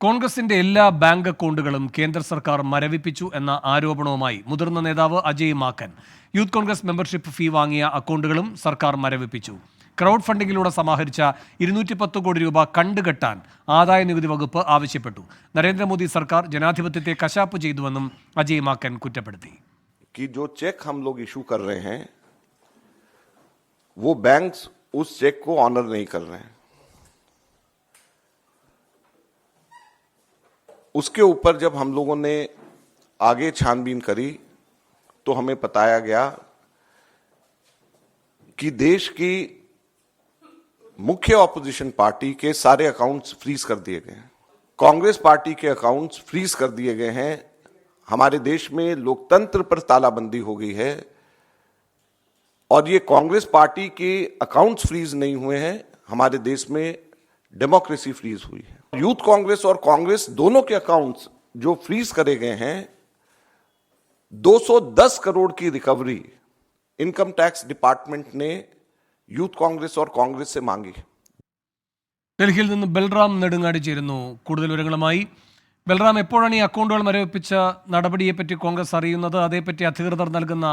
കോൺഗ്രസിന്റെ എല്ലാ ബാങ്ക് അക്കൗണ്ടുകളും കേന്ദ്ര സർക്കാർ മരവിപ്പിച്ചു എന്ന ആരോപണവുമായി മുതിർന്ന നേതാവ് Ajay Maken youth Congress membership fee വാങ്ങിയ അക്കൗണ്ടുകളും സർക്കാർ മരവിപ്പിച്ചു ക്രൗഡ് ഫണ്ടിങ്ങിലൂടെ സമാഹരിച്ച ഇരുന്നൂറ്റി പത്ത് കോടി രൂപ കണ്ടുകെട്ടാൻ ആദായ നികുതി വകുപ്പ് ആവശ്യപ്പെട്ടു നരേന്ദ്രമോദി സർക്കാർ ജനാധിപത്യത്തെ കശാപ്പ് ചെയ്തുവെന്നും അജയ് മാക്കൻ കുറ്റപ്പെടുത്തി कि जो चेक हम लोग इशू कर रहे हैं वो बैंक्स उस चेक को ऑनर नहीं कर रहे हैं उसके ऊपर जब हम लोगों ने आगे छानबीन करी तो हमें बताया गया कि देश की मुख्य ऑपोजिशन पार्टी के सारे अकाउंट्स फ्रीज कर दिए गए हैं। कांग्रेस पार्टी के अकाउंट्स फ्रीज कर दिए गए हैं। हमारे देश में लोकतंत्र पर तालाबंदी हो गई है और ये कांग्रेस पार्टी के अकाउंट्स फ्रीज नहीं हुए हैं। हमारे देश में डेमोक्रेसी फ्रीज हुई है यूथ कांग्रेस और कांग्रेस दोनों के अकाउंट्स जो फ्रीज करे गए हैं 210 करोड़ की रिकवरी इनकम टैक्स डिपार्टमेंट ने यूथ कांग्रेस और कांग्रेस से मांगी है ഡൽഹിയിൽ നിന്ന് ബൽറാം നെടുങ്ങാടി ചേരുന്നു കൂടുതൽ വിവരങ്ങളുമായി ബൽറാം എപ്പോഴാണ് ഈ അക്കൗണ്ടുകൾ മരവിപ്പിച്ച നടപടിയെപ്പറ്റി കോൺഗ്രസ് അറിയുന്നത് അതേപ്പറ്റി അധികൃതർ നൽകുന്ന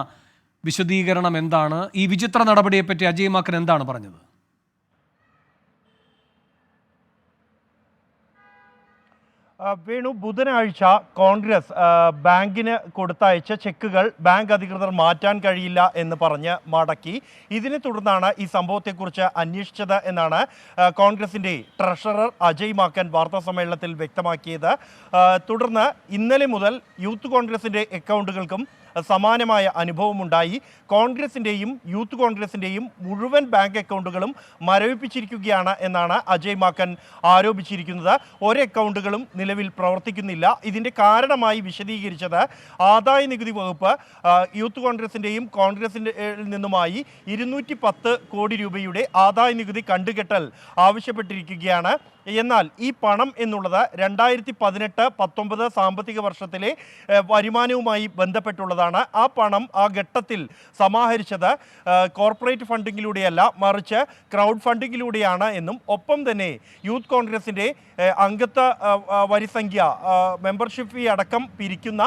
വിശദീകരണം എന്താണ് ഈ വിചിത്ര നടപടിയെപ്പറ്റി അജയ് മാക്കൻ എന്താണ് പറഞ്ഞത് വേണു ബുധനാഴ്ച കോൺഗ്രസ് ബാങ്കിന് കൊടുത്തയച്ച ചെക്കുകൾ ബാങ്ക് അധികൃതർ മാറ്റാൻ കഴിയില്ല എന്ന് പറഞ്ഞ് മടക്കി. ഇതിനെ തുടർന്നാണ് ഈ സംഭവത്തെക്കുറിച്ച് അന്വേഷിച്ചത് എന്നാണ് കോൺഗ്രസിന്റെ ട്രഷറർ അജയ് മാക്കൻ വാർത്താ സമ്മേളനത്തിൽ വ്യക്തമാക്കിയത്. തുടർന്ന് ഇന്നലെ മുതൽ യൂത്ത് കോൺഗ്രസിന്റെ അക്കൗണ്ടുകൾക്കും സമാനമായ അനുഭവമുണ്ടായി കോൺഗ്രസിന്റെയും യൂത്ത് കോൺഗ്രസിന്റെയും മുഴുവൻ ബാങ്ക് അക്കൗണ്ടുകളും മരവിപ്പിച്ചിരിക്കുകയാണ് എന്നാണ് അജയ് മാക്കൻ ആരോപിച്ചിരിക്കുന്നത്. ഒരക്കൗണ്ടുകളും അക്കൗണ്ടുകളും നിലവിൽ പ്രവർത്തിക്കുന്നില്ല. ഇതിന്റെ കാരണമായി വിശദീകരിച്ചത് ആദായ നികുതി വകുപ്പ് യൂത്ത് കോൺഗ്രസിന്റെയും കോൺഗ്രസിന്റെ നിന്നുമായി ഇരുന്നൂറ്റി പത്ത് കോടി രൂപയുടെ ആദായ നികുതി കണ്ടുകെട്ടൽ ആവശ്യപ്പെട്ടിരിക്കുകയാണ്. എന്നാൽ ഈ പണം എന്നുള്ളത് രണ്ടായിരത്തി പതിനെട്ട് പത്തൊമ്പത് സാമ്പത്തിക വർഷത്തിലെ വരുമാനവുമായി ബന്ധപ്പെട്ടുള്ളതാണ്. ആ പണം ആ ഘട്ടത്തിൽ സമാഹരിച്ചത് കോർപ്പറേറ്റ് ഫണ്ടിങ്ങിലൂടെയല്ല മറിച്ച് ക്രൗഡ് ഫണ്ടിങ്ങിലൂടെയാണ് എന്നും. ഒപ്പം തന്നെ യൂത്ത് കോൺഗ്രസിന്റെ അംഗത്വ വരിസംഖ്യ മെമ്പർഷിപ്പ് ഫീ അടക്കം പിരിക്കുന്ന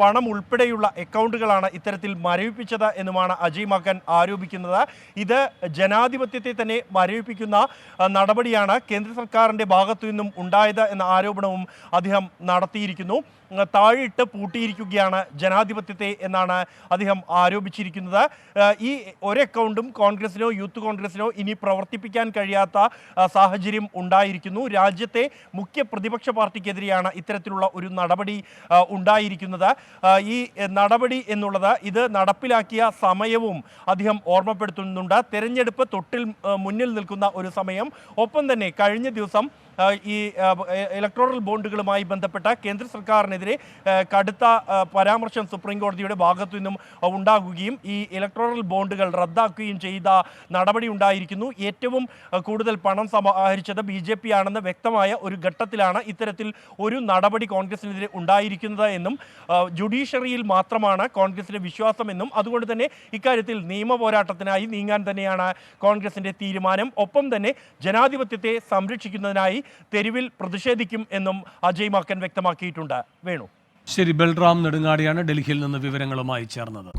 പണം ഉൾപ്പെടെയുള്ള അക്കൗണ്ടുകളാണ് ഇത്തരത്തിൽ മരവിപ്പിച്ചത് എന്നുമാണ് അജയ് മകൻ ആരോപിക്കുന്നത്. ഇത് ജനാധിപത്യത്തെ തന്നെ മരവിപ്പിക്കുന്ന നടപടിയാണ് കേന്ദ്ര സർക്കാരിന്റെ ഭാഗത്തു നിന്നും ഉണ്ടായത് എന്ന ആരോപണവും അദ്ദേഹം നടത്തിയിരിക്കുന്നു. താഴിട്ട് പൂട്ടിയിരിക്കുകയാണ് ജനാധിപത്യത്തെ എന്നാണ് അദ്ദേഹം ആരോപിച്ചിരിക്കുന്നത്. ഈ ഒരു അക്കൗണ്ടും കോൺഗ്രസിനോ യൂത്ത് കോൺഗ്രസിനോ ഇനി പ്രവർത്തിപ്പിക്കാൻ കഴിയാത്ത സാഹചര്യം ഉണ്ടായിരിക്കുന്നു. രാജ്യത്തെ മുഖ്യ പ്രതിപക്ഷ പാർട്ടിക്കെതിരെയാണ് ഇത്തരത്തിലുള്ള ഒരു നടപടി ഉണ്ടായിരിക്കുന്നത്. ഈ നടപടി എന്നുള്ളത് ഇത് നടപ്പിലാക്കിയ സമയവും അദ്ദേഹം ഓർമ്മപ്പെടുത്തുന്നുണ്ട്. തെരഞ്ഞെടുപ്പ് തൊട്ടിൽ മുന്നിൽ നിൽക്കുന്ന ഒരു സമയം. ഒപ്പം തന്നെ കഴിഞ്ഞ ദിവസം ഈ ഇലക്ട്രോറൽ ബോണ്ടുകളുമായി ബന്ധപ്പെട്ട കേന്ദ്ര സർക്കാരിനെതിരെ കടുത്ത പരാമർശം സുപ്രീം കോടതിയുടെ ഭാഗത്തു നിന്നും ഉണ്ടാകുകയും ഈ ഇലക്ട്രോറൽ ബോണ്ടുകൾ റദ്ദാക്കുകയും ചെയ്ത നടപടി ഉണ്ടായിരിക്കുന്നു. ഏറ്റവും കൂടുതൽ പണം സമാഹരിച്ചത് ബി ജെ പി ആണെന്ന് വ്യക്തമായ ഒരു ഘട്ടത്തിലാണ് ഇത്തരത്തിൽ ഒരു നടപടി കോൺഗ്രസിനെതിരെ ഉണ്ടായിരിക്കുന്നത് എന്നും ജുഡീഷ്യറിയിൽ മാത്രമാണ് കോൺഗ്രസിന്റെ വിശ്വാസമെന്നും അതുകൊണ്ട് തന്നെ ഇക്കാര്യത്തിൽ നിയമ പോരാട്ടത്തിനായി നീങ്ങാൻ തന്നെയാണ് കോൺഗ്രസിന്റെ തീരുമാനം. ഒപ്പം തന്നെ ജനാധിപത്യത്തെ സംരക്ഷിക്കുന്നതിനായി തെരുവിൽ പ്രതിഷേധിക്കും എന്നും അജയ് മാക്കൻ വ്യക്തമാക്കിയിട്ടുണ്ട്. വേണു. ശരി ബൽറാം നെടുങ്ങാടിയാണ് ഡൽഹിയിൽ നിന്ന് വിവരങ്ങളുമായി ചേർന്നത്.